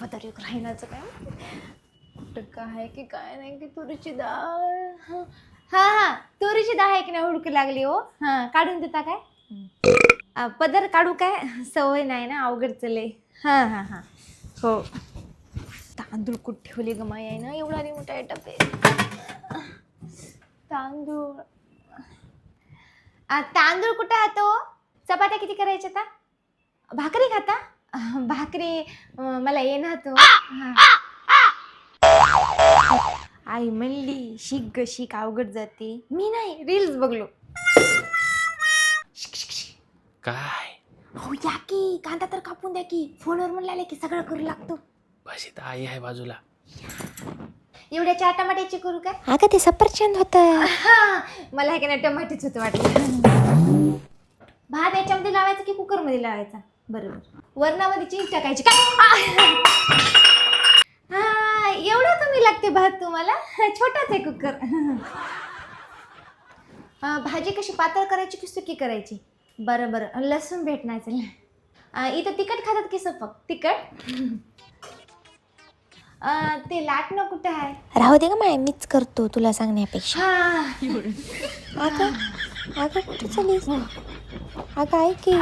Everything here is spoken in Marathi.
पदर एक राहिनाचं काय? कुठं काय आहे की काय नाही की तुरीची डाळ. हा. हा तुरीची डाळ आहे की नाही हुडकू लागली हो? हा. काढून देता काय? अं, पदर काढू काय? सवय नाही ना अवघड चले हा हा हा. हो. तांदूळ कुठे ठेवले ग माई आहे ना एवढा आणि मोठा आहे. डबे तांदूळ. आ, तांदूळ कुठं आहे हो? चपात्या किती करायच्या आता? भाकरी खाता? भाकरी अं, मला येणार तो. आई म्हणली शिक ग शिक अवघड जाते. मी नाही रील्स बघलो. शिक, शिक, शिक. काय? हो या की कांदा तर कापून द्या की. फोनवर म्हणले की सगळं करू लागतो. बस इथं आई आहे बाजूला. एवढ्या चार टमाट्याची करू काय अगं ते सफरचंद होत. मला हे का नाही टमाटेच होतं वाटलं भात याच्यामध्ये लावायचा की कुकरमध्ये लावायचा? बरोबर. वरणामध्ये चीज टाकायची. काय? हा एवढा कमी लागते भात तुम्हाला? छोटाच आहे कुकर. भाजी कशी पातळ करायची की सुकी करायची? बरं बरं. लसूण भेटणार चला इथं तिखट खातात की सपक तिखट? ते लाटणं कुठं आहे? राहू दे का माय मीच करतो तुला सांगण्यापेक्षा. हा. अगं अगं कुठे चालीस अगं ऐक की